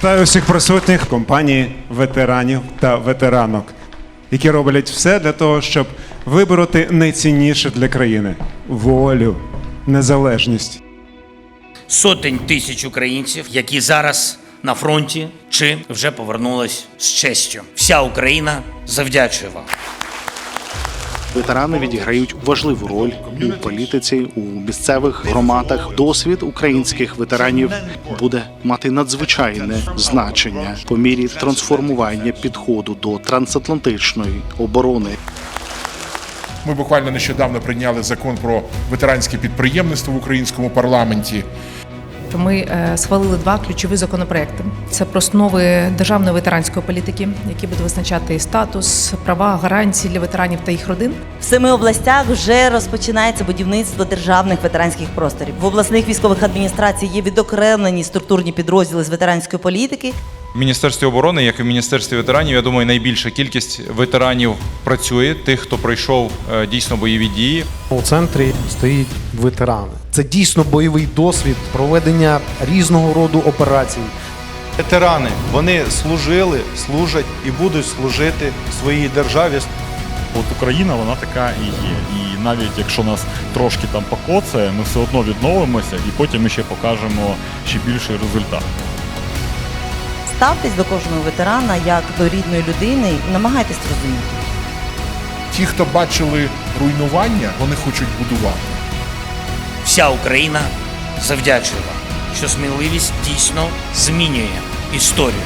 Вітаю всіх присутніх компанії ветеранів та ветеранок, які роблять все для того, щоб вибороти найцінніше для країни волю, незалежність. сотень тисяч українців, які зараз на фронті чи вже повернулись з честю. Вся Україна завдячує вам. Ветерани відіграють важливу роль у політиці у місцевих громадах. Досвід українських ветеранів буде мати надзвичайне значення по мірі трансформування підходу до трансатлантичної оборони. Ми буквально нещодавно прийняли закон про ветеранське підприємництво в українському парламенті. Ми е, схвалили два ключові законопроекти: це про основи державної ветеранської політики, які будуть визначати статус, права, гарантії для ветеранів та їх родин. В семи областях вже розпочинається будівництво державних ветеранських просторів. В обласних військових адміністрацій є відокремлені структурні підрозділи з ветеранської політики. В Міністерстві оборони, як і в Міністерстві ветеранів, я думаю, найбільша кількість ветеранів працює, тих, хто пройшов е, дійсно бойові дії. У центрі стоїть ветерани. Це дійсно бойовий досвід проведення різного роду операцій. Ветерани вони служили, служать і будуть служити своїй державі. От Україна вона така і є. І навіть якщо нас трошки там покоцає, ми все одно відновимося і потім ще покажемо ще більший результат. Ставтесь до кожного ветерана як до рідної людини і намагайтесь розуміти. Ті, хто бачили руйнування, вони хочуть будувати. Вся Україна завдячує вам, що сміливість дійсно змінює історію.